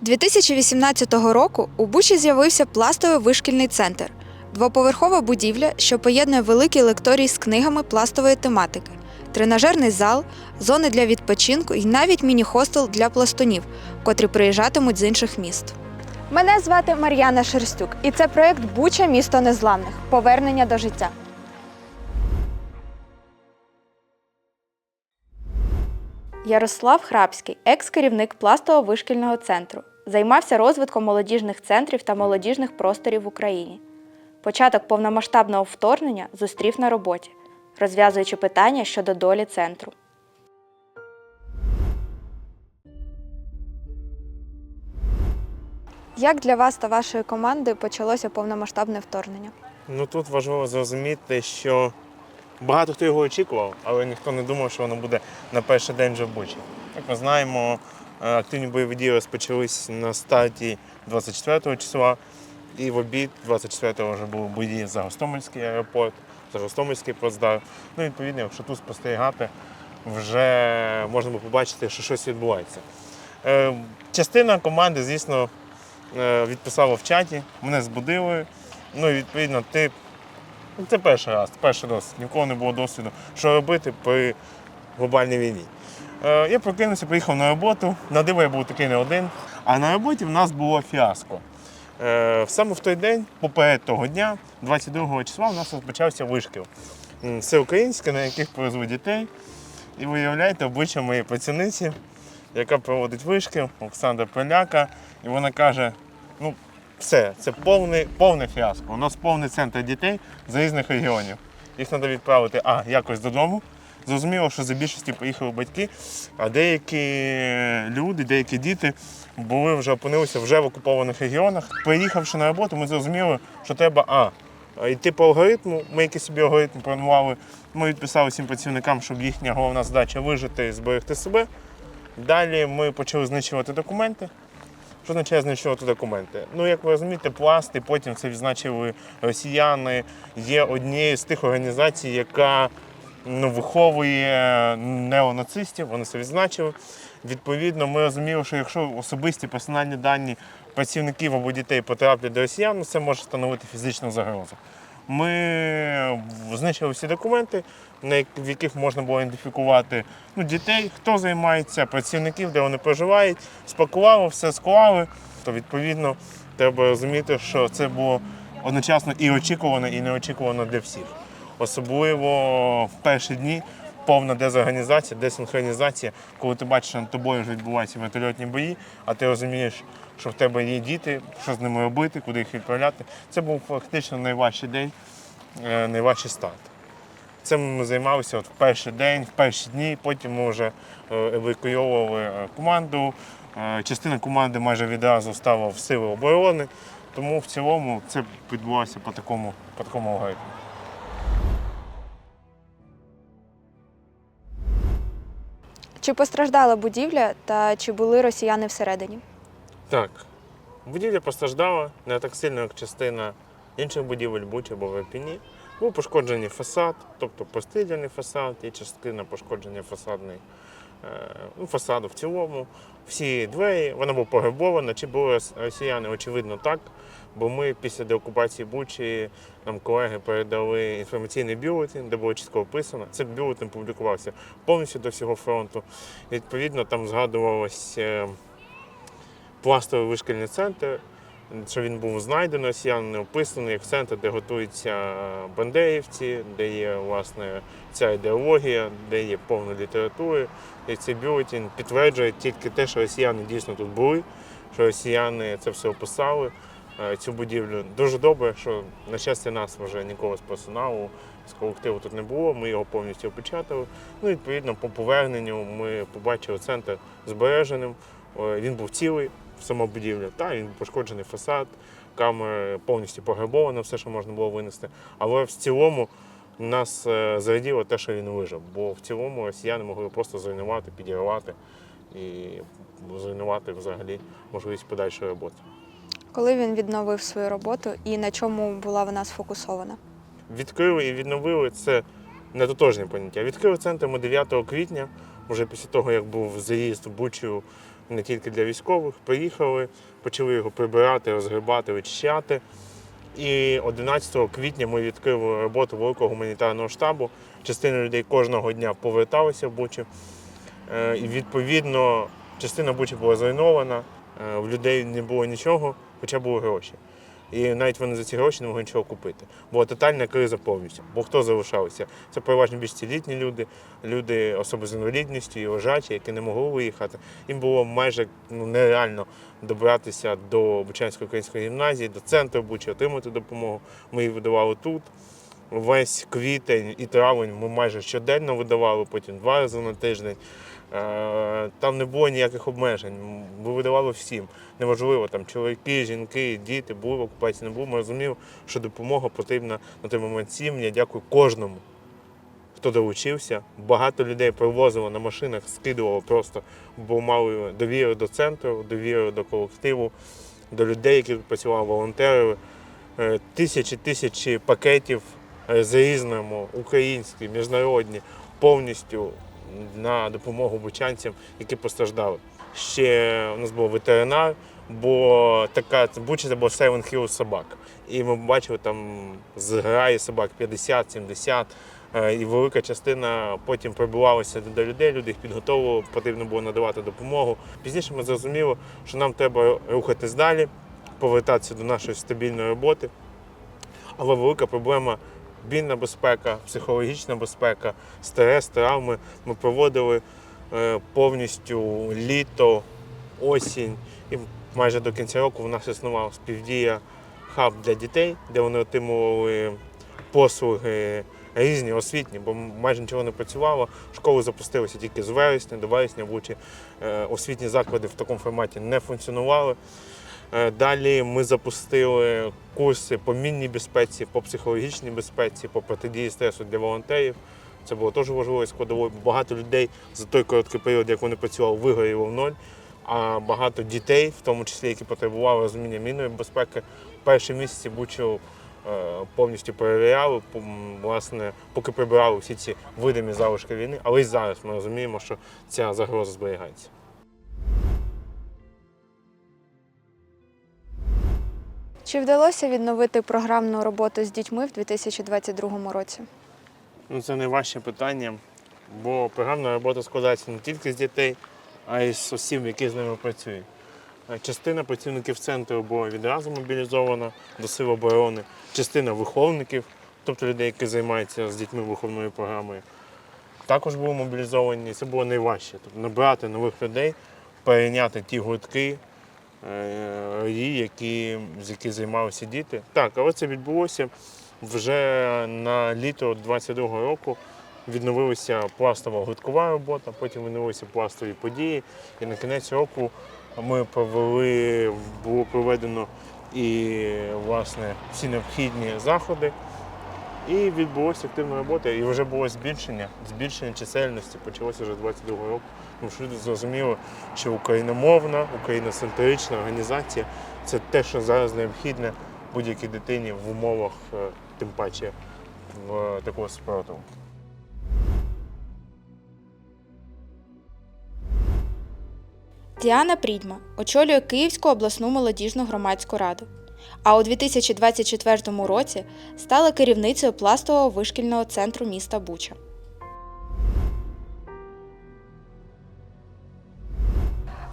2018 року у Бучі з'явився пластовий вишкільний центр двоповерхова будівля, що поєднує великий лекторій з книгами пластової тематики, тренажерний зал, зони для відпочинку і навіть міні-хостел для пластунів, котрі приїжджатимуть з інших міст. Мене звати Мар'яна Шерстюк, і це проєкт Буча місто незламних повернення до життя. Ярослав Храбський, екс-керівник пластового вишкільного центру, займався розвитком молодіжних центрів та молодіжних просторів в Україні. Початок повномасштабного вторгнення зустрів на роботі, розв'язуючи питання щодо долі центру. Як для вас та вашої команди почалося повномасштабне вторгнення? Ну тут важливо зрозуміти, що багато хто його очікував, але ніхто не думав, що воно буде на перший день вже в Бучі. Як ми знаємо, активні бойові дії розпочались на старті 24 числа, і в обід 24-го вже були бої за Гостомельський аеропорт, за Гостомельський плацдарм. Ну, відповідно, якщо тут спостерігати, вже можна було побачити, що щось відбувається. Е, Частина команди, звісно, е, відписала в чаті, мене збудили. Ну і відповідно, ти це перший раз, перший досвід. Нікого не було досвіду, що робити при глобальній війні. Е, я прокинувся, приїхав на роботу. На диво я був такий не один. А на роботі в нас було фіаско. Е, саме в той день, поперед того дня, 22 числа, у нас розпочався вишкіл. Все українське, на яких привезли дітей. І виявляєте обличчя моєї працівниці, яка проводить вишкіл, Олександра Поляка, і вона каже: ну, все, це повне, повне фіаско. У нас повний центр дітей з різних регіонів. Їх треба відправити а, якось додому. Зрозуміло, що за більшості поїхали батьки, а деякі люди, деякі діти були вже опинилися вже в окупованих регіонах. Приїхавши на роботу, ми зрозуміли, що треба а. Йти по алгоритму, ми якийсь собі алгоритм планували. Ми відписали всім працівникам, щоб їхня головна задача вижити і зберегти себе. Далі ми почали знищувати документи. Що означає знищувати документи? Ну, як ви розумієте, пласт, і потім це відзначили росіяни, є однією з тих організацій, яка виховує неонацистів, вони це відзначили. Відповідно, ми розуміли, що якщо особисті персональні дані працівників або дітей потраплять до росіян, ну, це може становити фізичну загрозу. Ми знищили всі документи, в яких можна було ідентифікувати ну, дітей, хто займається, працівників, де вони проживають, спакували, все склали. То відповідно треба розуміти, що це було одночасно і очікувано, і неочікувано для всіх. Особливо в перші дні повна дезорганізація, десинхронізація, коли ти бачиш, що над тобою вже відбуваються вертольотні бої, а ти розумієш, що в тебе є діти, що з ними робити, куди їх відправляти. Це був фактично найважчий день, е, найважчий старт. Цим ми займалися от в перший день, в перші дні, потім ми вже е, евакуйовували е, команду. Частина команди майже відразу стала в сили оборони, тому в цілому це відбувалося по такому, по такому алгоритму. Чи постраждала будівля та чи були росіяни всередині? Так, будівля постраждала не так сильно, як частина інших будівель Бучі або Вепіні. Був пошкоджений фасад, тобто постріляний фасад і частина пошкодження фасадний, ну, фасаду в цілому. Всі двері, вона була пограбована. Чи були росіяни? Очевидно, так. Бо ми після деокупації Бучі нам колеги передали інформаційний бюлетень, де було чітко описано. Цей бюлетень публікувався повністю до всього фронту. Відповідно, там згадувалось. е, пластовий вишкільний центр, що він був знайдений росіянами, описаний як центр, де готуються бандерівці, де є власне ця ідеологія, де є повна література. І цей бюлетень підтверджує тільки те, що росіяни дійсно тут були, що росіяни це все описали. е, Цю будівлю дуже добре, що на щастя нас вже нікого з персоналу, з колективу тут не було. Ми його повністю опечатали. Ну, відповідно, по поверненню ми побачили центр збереженим. Е, Він був цілий, сама будівля. Та, він пошкоджений фасад, камери повністю пограбовано, все, що можна було винести. Але в цілому нас е, зараділо те, що він вижив. Бо в цілому росіяни могли просто зруйнувати, підірвати і зруйнувати взагалі можливість подальшої роботи. Коли він відновив свою роботу і на чому була вона сфокусована? Відкрили і відновили це не тотожні поняття. Відкрили центр ми 9 квітня, вже після того, як був заїзд в Бучу не тільки для військових. Приїхали, почали його прибирати, розгрібати, вичищати. І 11 квітня ми відкрили роботу великого гуманітарного штабу. Частина людей кожного дня поверталася в Бучу. Е, І відповідно частина Бучі була зруйнована, е, в людей не було нічого, хоча були гроші. І навіть вони за ці гроші не могли нічого купити. Була тотальна криза повністю. Бо хто залишався? Це переважно більш літні люди, люди, особи з інвалідністю і лежачі, які не могли виїхати. Їм було майже ну, нереально добратися до Бучанської української гімназії, до центру Бучі, отримати допомогу. Ми її видавали тут. Весь квітень і травень ми майже щоденно видавали, потім два рази на тиждень. Е, Там не було ніяких обмежень. Ми видавали всім. Неважливо, там чоловіки, жінки, діти, були в не було. Ми розуміли, що допомога потрібна на той момент всім. Я дякую кожному, хто долучився. Багато людей привозило на машинах, скидувало просто, бо мали довіру до центру, довіру до колективу, до людей, які працювали, волонтерили. Е, Тисячі тисячі пакетів з різному, українські, міжнародні, повністю на допомогу бучанцям, які постраждали. Ще у нас був ветеринар, бо така Буча це був Silent Hill собак. І ми бачили там зграї собак 50-70. е, І велика частина потім прибувалася до людей, люди їх підготовували, потрібно було надавати допомогу. Пізніше ми зрозуміли, що нам треба рухатись далі, повертатися до нашої стабільної роботи. Але велика проблема бінна безпека, психологічна безпека, стрес, травми. Ми проводили е, повністю літо, осінь. І майже до кінця року в нас існував співдія хаб для дітей, де вони отримували послуги різні, освітні, бо майже нічого не працювало. Школи запустилися тільки з вересня, до вересня Бучі. Е, Освітні заклади в такому форматі не функціонували. Е, Далі ми запустили курси по мінній безпеці, по психологічній безпеці, по протидії стресу для волонтерів. Це було теж важливою складовою. Багато людей за той короткий період, як вони працювали, вигоріло в ноль. А багато дітей, в тому числі, які потребували розуміння мінної безпеки, перші місяці Бучу е, повністю перевіряли, власне, поки прибирали всі ці видимі залишки війни. Але й зараз ми розуміємо, що ця загроза зберігається. Чи вдалося відновити програмну роботу з дітьми в 2022 році? Ну, це найважче питання, бо програмна робота складається не тільки з дітей, а й з осіб, які з ними працюють. Е, Частина працівників центру була відразу мобілізована до сил оборони, частина виховників, тобто людей, які займаються з дітьми виховною програмою, також були мобілізовані. Це було найважче. Тобто набрати нових людей, перейняти ті гуртки, е, які, з яких займалися діти. Так, але це відбулося вже на літо 22-го року. Відновилася пластова гурткова робота, потім відновилися пластові події. І на кінець року ми провели, було проведено і власне всі необхідні заходи. І відбулася активна робота, і вже було збільшення, збільшення чисельності почалося вже з 22-го року. Тому що люди зрозуміли, що україномовна, україноцентрична організація це те, що зараз необхідне будь-якій дитині в умовах, е, тим паче в е, такого спротиву. Діана Прідьма очолює Київську обласну молодіжну громадську раду. А у 2024 році стала керівницею пластового вишкільного центру міста Буча.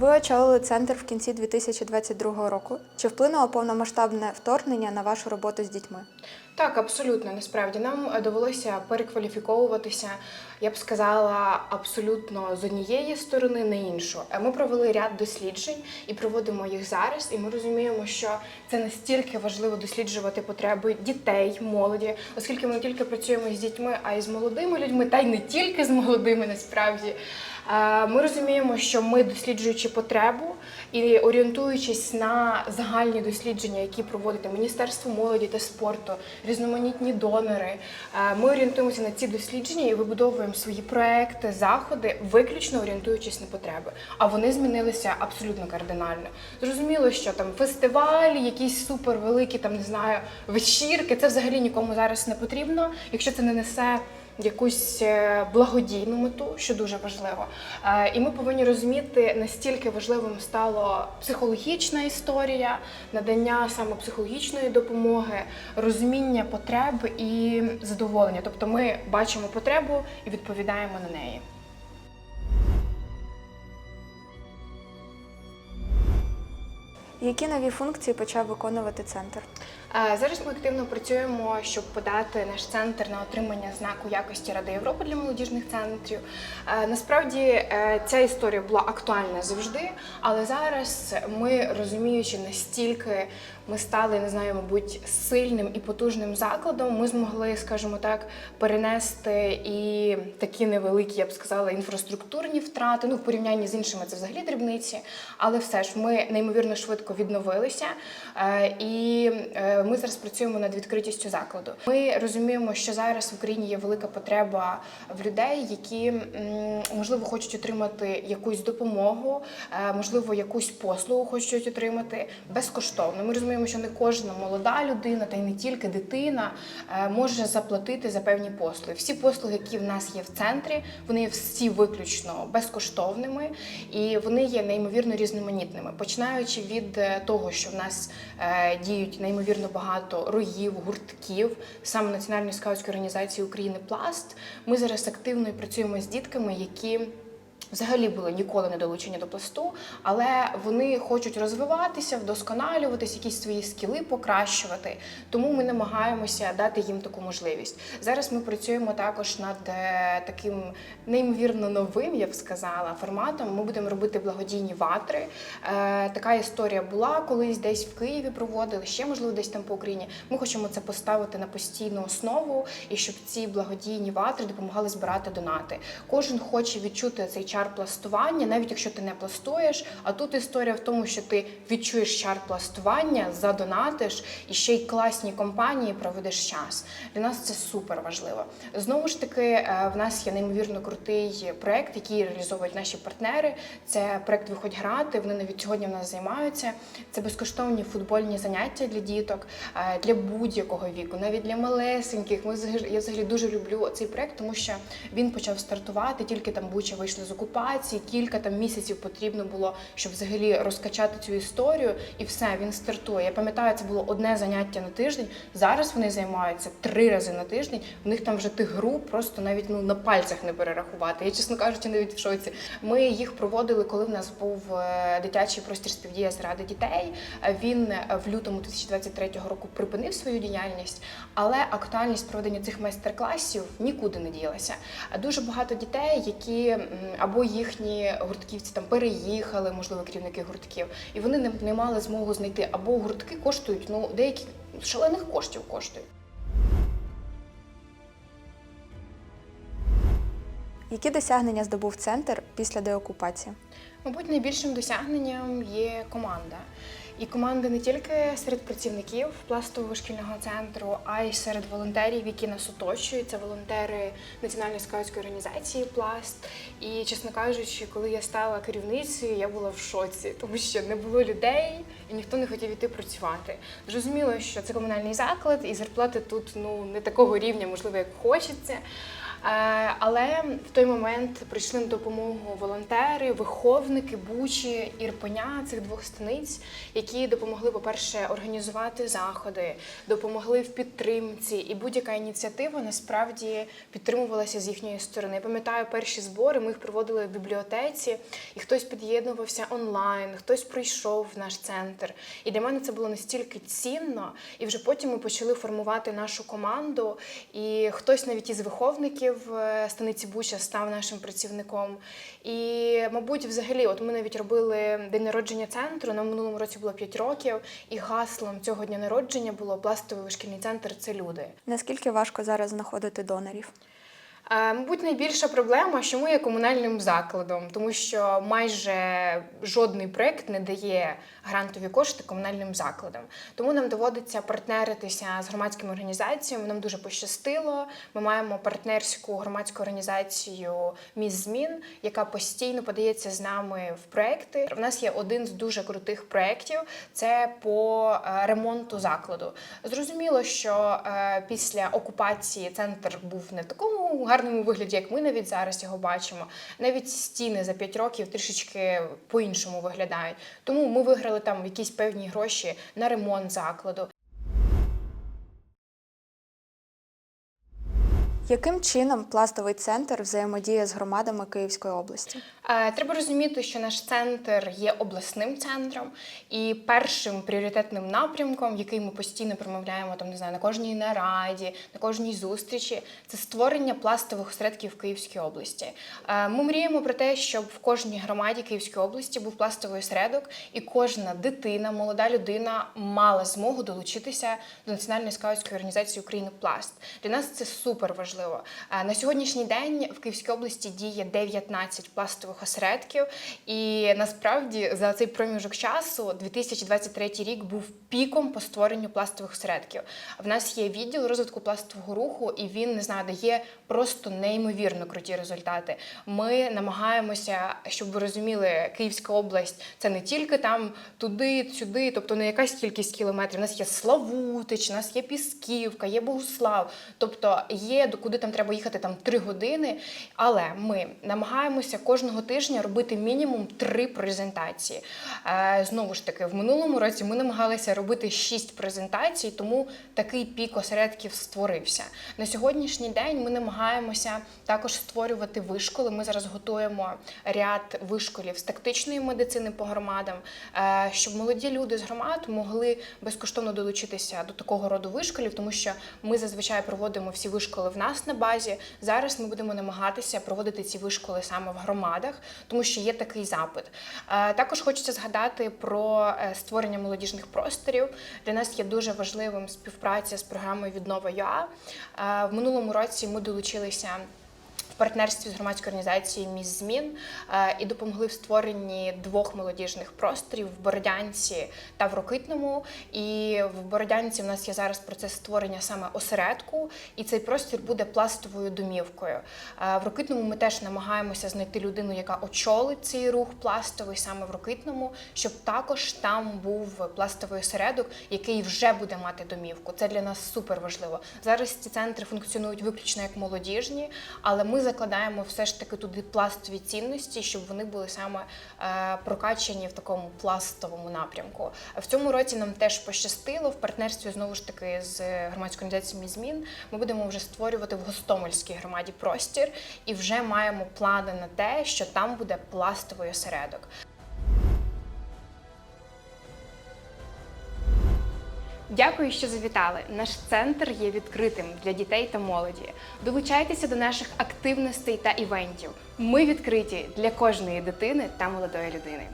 Ви очолили центр в кінці 2022 року. Чи вплинуло повномасштабне вторгнення на вашу роботу з дітьми? Так, абсолютно. Насправді нам е, довелося перекваліфіковуватися, я б сказала, абсолютно з однієї сторони на іншу. Е, Ми провели ряд досліджень і проводимо їх зараз. І ми розуміємо, що це настільки важливо досліджувати потреби дітей, молоді, оскільки ми не тільки працюємо з дітьми, а й з молодими людьми, та й не тільки з молодими, насправді. Е, Ми розуміємо, що ми, досліджуючи потребу і орієнтуючись на загальні дослідження, які проводить Міністерство молоді та спорту, різноманітні донори, е, ми орієнтуємося на ці дослідження і вибудовуємо свої проекти, заходи, виключно орієнтуючись на потреби. А вони змінилися абсолютно кардинально. Зрозуміло, що там фестивалі, якісь супервеликі, там не знаю, вечірки, це взагалі нікому зараз не потрібно, якщо це не несе якусь е, благодійну мету, що дуже важливо. Е, І ми повинні розуміти, настільки важливим стало психологічна історія, надання саме психологічної допомоги, розуміння потреб і задоволення. Тобто ми бачимо потребу і відповідаємо на неї. Які нові функції почав виконувати центр? Зараз ми активно працюємо, щоб подати наш центр на отримання знаку якості Ради Європи для молодіжних центрів. Насправді е, ця історія була актуальна завжди, але зараз ми розуміючи настільки ми стали, не знаю, мабуть, сильним і потужним закладом. Ми змогли, скажімо так, перенести і такі невеликі, я б сказала, інфраструктурні втрати. Ну, в порівнянні з іншими це взагалі дрібниці, але все ж ми неймовірно швидко відновилися. Е, І е, ми зараз працюємо над відкритістю закладу. Ми розуміємо, що зараз в Україні є велика потреба в людей, які можливо хочуть отримати якусь допомогу, е, можливо, якусь послугу хочуть отримати безкоштовно. Ми розуміємо, що не кожна молода людина, та й не тільки дитина, е, може заплатити за певні послуги. Всі послуги, які в нас є в центрі, вони всі виключно безкоштовними і вони є неймовірно різноманітними, починаючи від е, того, що в нас діють неймовірно багато роїв, гуртків, саме Національної скаутської організації України Пласт. Ми зараз активно працюємо з дітками, які взагалі були ніколи не долучені до пласту, але вони хочуть розвиватися, вдосконалюватися, якісь свої скіли покращувати. Тому ми намагаємося дати їм таку можливість. Зараз ми працюємо також над е, таким неймовірно новим, я б сказала, форматом. Ми будемо робити благодійні ватри. Е, така історія була колись десь в Києві проводили, ще можливо десь там по Україні. Ми хочемо це поставити на постійну основу і щоб ці благодійні ватри допомагали збирати донати. Кожен хоче відчути цей чар пластування, навіть якщо ти не пластуєш. А тут історія в тому, що ти відчуєш чар пластування, задонатиш і ще й класні компанії проведеш час. Для нас це супер важливо. Знову ж таки, е, в нас є неймовірно крутий проект, який реалізовують наші партнери. Це проект Виходь грати. Вони навіть сьогодні в нас займаються. Це безкоштовні футбольні заняття для діток, е, для будь-якого віку, навіть для малесеньких. Ми я взагалі дуже люблю цей проект, тому що він почав стартувати, тільки там Буча вийшли з окупації, кілька там місяців потрібно було, щоб взагалі розкачати цю історію, і все, він стартує. Я пам'ятаю, це було одне заняття на тиждень. Зараз вони займаються три рази на тиждень. В них там вже тих груп просто навіть ну на пальцях не перерахувати. Я, чесно кажучи, навіть в шоці. Ми їх проводили, коли в нас був е, дитячий простір співдія заради дітей. Він е, в лютому 2023 року припинив свою діяльність, але актуальність проведення цих майстер-класів нікуди не ділася. А Дуже багато дітей, які м, або їхні гуртківці там переїхали, можливо, керівники гуртків, і вони не, не мали змогу знайти, або гуртки коштують ну деякі шалених коштів коштують. Які досягнення здобув центр після деокупації? Мабуть, найбільшим досягненням є команда. І команда не тільки серед працівників пластового шкільного центру, а й серед волонтерів, які нас оточують. Це волонтери Національної скаутської організації Пласт. І, чесно кажучи, коли я стала керівницею, я була в шоці, тому що не було людей і ніхто не хотів іти працювати. Зрозуміло, що це комунальний заклад, і зарплати тут ну не такого рівня, можливо, як хочеться. Е, Але в той момент прийшли на допомогу волонтери, виховники Бучі, Ірпеня, цих двох станиць, які допомогли, по-перше, організувати заходи, допомогли в підтримці, і будь-яка ініціатива насправді підтримувалася з їхньої сторони. Я пам'ятаю перші збори, ми їх проводили в бібліотеці, і хтось під'єднувався онлайн, хтось прийшов в наш центр. І для мене це було настільки цінно. І вже потім ми почали формувати нашу команду. І хтось навіть із виховників е, станиці Буча став нашим працівником. І, мабуть, взагалі, от ми навіть робили день народження центру. На минулому році було 5 років, і гаслом цього дня народження було пластовий вишкільний центр це люди. Наскільки важко зараз знаходити донорів? Е, Мабуть, найбільша проблема, що ми є комунальним закладом, тому що майже жодний проект не дає грантові кошти комунальним закладам. Тому нам доводиться партнеритися з громадськими організаціями. Нам дуже пощастило. Ми маємо партнерську громадську організацію Міс змін, яка постійно подається з нами в проекти. У нас є один з дуже крутих проєктів – це по е, ремонту закладу. Зрозуміло, що е, після окупації центр був не такому гарному вигляді, як ми навіть зараз його бачимо. Навіть стіни за 5 років трішечки по-іншому виглядають. Тому ми виграли там якісь певні гроші на ремонт закладу. Яким чином пластовий центр взаємодіє з громадами Київської області? Е, Треба розуміти, що наш центр є обласним центром, і першим пріоритетним напрямком, який ми постійно промовляємо там, не знаю, на кожній нараді, на кожній зустрічі, це створення пластових осередків в Київській області. Е, Ми мріємо про те, щоб в кожній громаді Київської області був пластовий осередок, і кожна дитина, молода людина мала змогу долучитися до національної скаутської організації Україна Пласт. Для нас це супер важливо. Е, На сьогоднішній день в Київській області діє 19 пластових осередків, і насправді за цей проміжок часу 2023 рік був піком по створенню пластових осередків. В нас є відділ розвитку пластового руху, і він не знаю, дає просто неймовірно круті результати. Ми намагаємося, щоб ви розуміли, Київська область це не тільки там туди, сюди, тобто не якась кількість кілометрів. У нас є Славутич, у нас є Пісківка, є Богуслав. Тобто є до куди там треба їхати там три години. Але ми намагаємося кожного тижня робити мінімум три презентації. Е, знову ж таки, в минулому році ми намагалися робити шість презентацій, тому такий пік осередків створився. На сьогоднішній день ми намагаємося також створювати вишколи. Ми зараз готуємо ряд вишколів з тактичної медицини по громадам, е, щоб молоді люди з громад могли безкоштовно долучитися до такого роду вишколів, тому що ми зазвичай проводимо всі вишколи в нас на базі. Зараз ми будемо намагатися проводити ці вишколи саме в громадах, тому що є такий запит. Е, Також хочеться згадати про е, створення молодіжних просторів. Для нас є дуже важливим співпраця з програмою Віднова ЮА. Е, В минулому році ми долучилися. Партнерстві з громадською організацією Міс змін е, і допомогли в створенні двох молодіжних просторів в Бородянці та в Рокитному. І в Бородянці в нас є зараз процес створення саме осередку, і цей простір буде пластовою домівкою. Е, В Рокитному ми теж намагаємося знайти людину, яка очолить цей рух пластовий саме в Рокитному, щоб також там був пластовий осередок, який вже буде мати домівку. Це для нас супер важливо. Зараз ці центри функціонують виключно як молодіжні, але ми закладаємо все ж таки туди пластові цінності, щоб вони були саме е, прокачані в такому пластовому напрямку. В цьому році нам теж пощастило в партнерстві знову ж таки з громадською організацією «Змін». Ми будемо вже створювати в Гостомельській громаді простір і вже маємо плани на те, що там буде пластовий осередок. Дякую, що завітали. Наш центр є відкритим для дітей та молоді. Долучайтеся до наших активностей та івентів. Ми відкриті для кожної дитини та молодої людини.